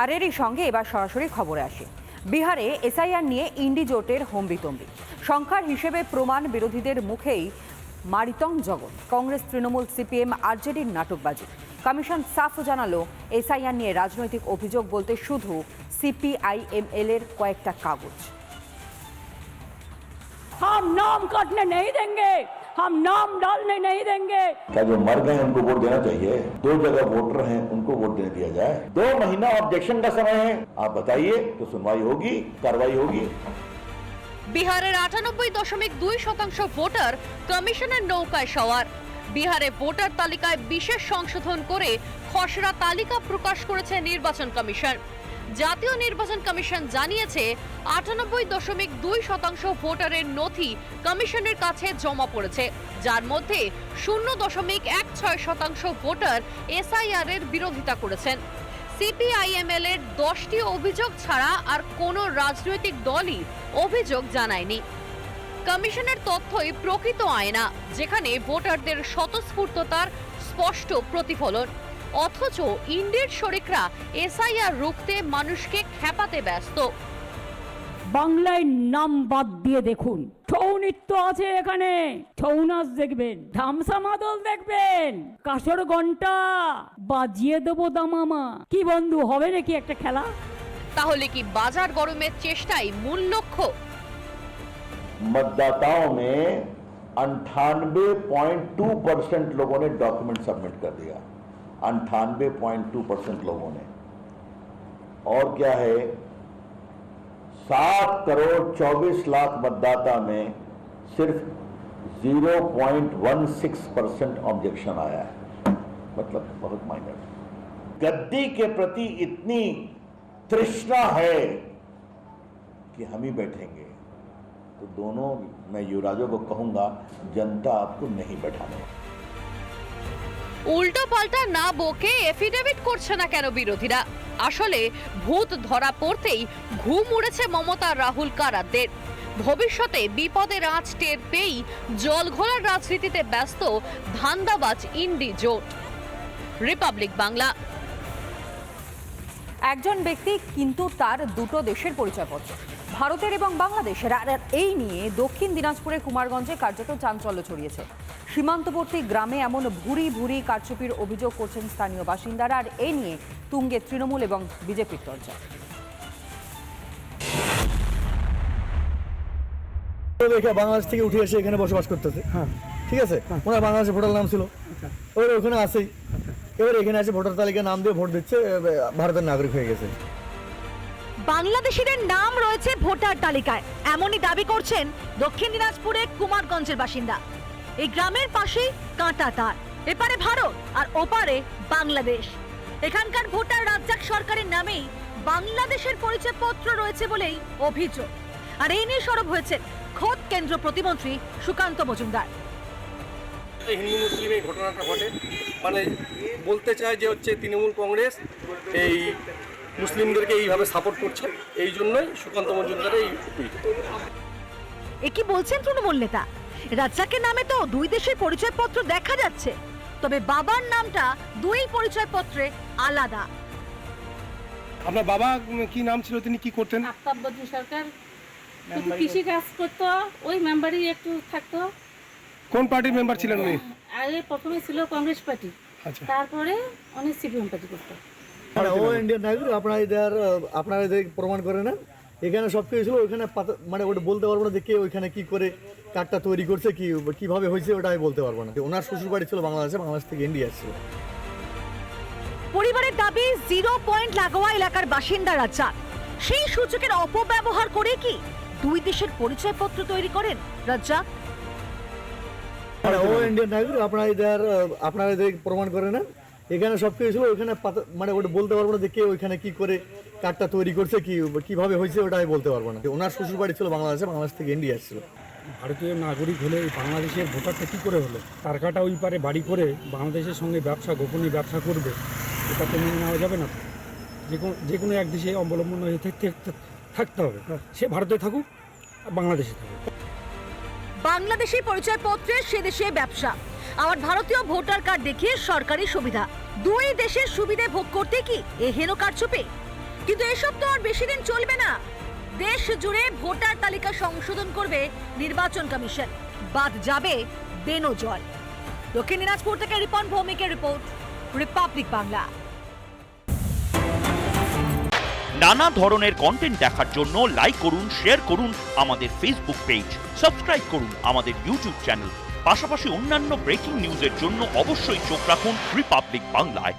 আর এরই সঙ্গে এবার সরাসরি খবরে আসে বিহারে এসআইআর নিয়ে ইন্ডি জোটের হম্বিতম্বি সংখ্যার হিসেবে প্রমাণ বিরোধীদের মুখেই মারিতং জগৎ কংগ্রেস তৃণমূল সিপিএম আরজেডির নাটকবাজি কমিশন সাফ জানালো এসআইআর নিয়ে রাজনৈতিক অভিযোগ বলতে শুধু সিপিআইএমএল এর কয়েকটা কাগজ हम नाम काटने नहीं देंगे हम नाम डालने नहीं देंगे क्या जो मर गए हैं उनको वोट देना चाहिए दो जगह वोटर हैं उनको वोट देने दिया जाए दो महीना ऑब्जेक्शन का समय है आप बताइए तो सुनवाई होगी कार्रवाई होगी বিহারের আটানব্বই দশমিক দুই শতাংশ ভোটার কমিশনের নৌকায় সওয়ার বিহারে ভোটার তালিকায় বিশেষ সংশোধন করে খসড়া তালিকা প্রকাশ করেছে নির্বাচন কমিশন জাতীয় নির্বাচন কমিশন জানিয়েছে, আটানব্বই দশমিক দুই শতাংশ ভোটারের নথি কমিশনের কাছে জমা পড়েছে, যার মধ্যে শূন্য দশমিক এক ছয় শতাংশ ভোটার এসআইআর এর বিরোধিতা করেছেন। সিপিআইএমএল এর দশটি অভিযোগ ছাড়া আর কোনো রাজনৈতিক দলই অভিযোগ জানায়নি। কমিশনের তথ্যই প্রকৃত আয়না, যেখানে ভোটারদের স্বতঃস্ফূর্ততার স্পষ্ট প্রতিফলন। অথচ ইন্ডিয়ার শরিকরা এসআইআর রুখতে মানুষকে খেপাতে ব্যস্ত বাংলায় নাম বাদ দিয়ে দেখুন ছৌ নৃত্য আছে এখানে ছৌ নাচ দেখবেন ধামসা মাদল দেখবেন কাসর ঘন্টা বাজিয়ে দেবো দামামা কি বন্ধু হবে নাকি একটা খেলা তাহলে কি বাজার গরমের চেষ্টাই মূল লক্ষ্য मतदाताओं में अंठानवे पॉइंट टू परसेंट लोगों ने डॉक्यूमेंट सबमिट कर दिया अंठानवे पॉइंट टू परसेंट लोगों ने। और क्या है? सात करोड़ चौबीस लाख मतदाता में सिर्फ़ zero point one six percent objection आया है। मतलब बहुत माइनर गद्दी के प्रति इतनी तृष्णा है कि हम ही बैठेंगे। तो दोनों, मैं युवराजों को कहूँगा, जनता आपको नहीं बैठाने। উল্টো পাল্টা না বকে এফিডেভিট করছে না কেন বিরোধীরা? আসলে ভূত ধরা পড়তেই ঘুম উড়েছে মমতা, রাহুল কারাদের ভবিষ্যতে বিপদের আঁচ টের পেয়েই জল ঘোলার রাজনীতিতে ব্যস্ত ধান্দাবাজ ইন্ডি জোট। রিপাবলিক বাংলা। একজন ব্যক্তি কিন্তু তার দুটো দেশের পরিচয়পত্র, ভারতের এবং বাংলাদেশের। আর এই নিয়ে দক্ষিণ দিনাজপুরের কুমারগঞ্জে কার্যত চাঞ্চল্য ছড়িয়েছে। সীমান্তবর্তী গ্রামে এমন ভুরি ভুরি কারচুপির অভিযোগ করছেন স্থানীয় বাসিন্দারা আর এই নিয়ে তুঙ্গে তৃণমূল এবং বিজেপির চর্চা দেখে বাংলাদেশ থেকে উঠে এসে এখানে বসবাস করতেছে। হ্যাঁ। ঠিক আছে? ওনার বাংলাদেশে ভোটার নাম ছিল। এবার ওখানে আসেই এবার এখানে এসে ভোটার তালিকায় নাম দিয়ে ভোট দিচ্ছে ভারতের নাগরিক হয়ে গেছে। বাংলাদেশিদের নাম রয়েছে ভোটার তালিকায়। এমনই দাবি করছেন দক্ষিণ দিনাজপুরের কুমারগঞ্জের বাসিন্দা। এই গ্রামের পাশেই কাঁটা তার। এপারে ভারত আর ওপারে বাংলাদেশ। এখানকার ভোটার রাজ্জাক সরকারের নামেই বাংলাদেশের পরিচয়পত্র রয়েছে বলেই অভিযোগ। আর এই নিয়ে সরব হয়েছে খোদ কেন্দ্র প্রতিমন্ত্রী সুকান্ত মজুমদার। হিন্দু মুসলিম এই ঘটনাটা ঘটে। মানে বলতে চায় যে হচ্ছে তৃণমূল কংগ্রেস এই মুসলিমদেরকে এইভাবে সাপোর্ট করছে। এই জন্যই সুকান্ত মজুমদার এই এ কি বলছেন তৃণমূল নেতা? রাজ্জাকের নামে তো দুই দেশের পরিচয়পত্র দেখা যাচ্ছে। তবে বাবার নামটা দুই পরিচয়পত্রে আলাদা। আপনার বাবা কি নাম ছিল? তিনি কি করতেন? আফতাব বদ্রী সরকার। শুধু কৃষি কাজ করতো ওই মেম্বারই একটু থাকতো। কোন পার্টির মেম্বার ছিলেন উনি? আগে প্রথমে ছিল কংগ্রেস পার্টি আচ্ছা। তারপরে উনি সিপিএম পার্টি করতো। মানে ও ইন্ডিয়ান নাগরিক আপনারা এদের আপনারা এদের প্রমাণ করে না এখানে সব কিছু ছিল ওইখানে মানে ওটা বলতে পারব না যে কে ওইখানে কি করে কার্ডটা তৈরি করছে কি কীভাবে হয়েছে ওটা আমি বলতে পারব না। ওনার শ্বশুর বাড়ি ছিল বাংলাদেশে বাংলাদেশ থেকে ইন্ডিয়া ছিল পরিবারের দাবি জিরো পয়েন্ট লাগোয়া এলাকার বাসিন্দা রাজ্জাক সেই সূচকের অপব্যবহার করে কি দুই দেশের পরিচয়পত্র তৈরি করেন রাজ্জাক? মানে ও ইন্ডিয়ান নাগরিক আপনারা এদের আপনারা এদের প্রমাণ করে না এখানে সব কিছু ছিল ওইখানে মানে ওটা বলতে পারব না যে কে ওইখানে কি করে কার্ডটা তৈরি করছে কি কীভাবে হয়েছে ওটা আমি বলতে পারব না। ওনার শ্বশুর বাড়ি ছিল বাংলাদেশে বাংলাদেশ থেকে ইন্ডিয়া ছিল ভারতীয় নাগরিক হলে বাংলাদেশের ভোটারটা কী করে হলো? তার কাটা ওই পারে বাড়ি করে বাংলাদেশের সঙ্গে ব্যবসা গোপনীয় ব্যবসা করবে এটা তো মেনে নেওয়া যাবে না যে যে কোনো এক দেশে অবলম্বন হয়ে থাকতে থাকতে হবে। সে ভারতে থাকুক, আর বাংলাদেশে থাকুক। বাংলাদেশি পরিচয়পত্রে সে দেশে ব্যবসা। আবার ভারতীয় ভোটার কার্ড দেখিয়ে সরকারি সুবিধা। দুই দেশের সুবিধে ভোগ করতে কি এ হেন কারচুপি কিন্তু এসব তো আর বেশি দিন চলবে না। দেশ জুড়ে ভোটার তালিকা সংশোধন করবে নির্বাচন কমিশন। বাদ যাবে বেনো জল। দক্ষিণ দিনাজপুর থেকে রিপন ভৌমিকের রিপোর্ট, রিপাবলিক বাংলা। নানা ধরনের কন্টেন্ট দেখার জন্য লাইক করুন শেয়ার করুন আমাদের ফেসবুক পেজ সাবস্ক্রাইব করুন আমাদের ইউটিউব চ্যানেল পাশাপাশি অন্যান্য ব্রেকিং নিউজের জন্য অবশ্যই চোখ রাখুন রিপাবলিক বাংলায়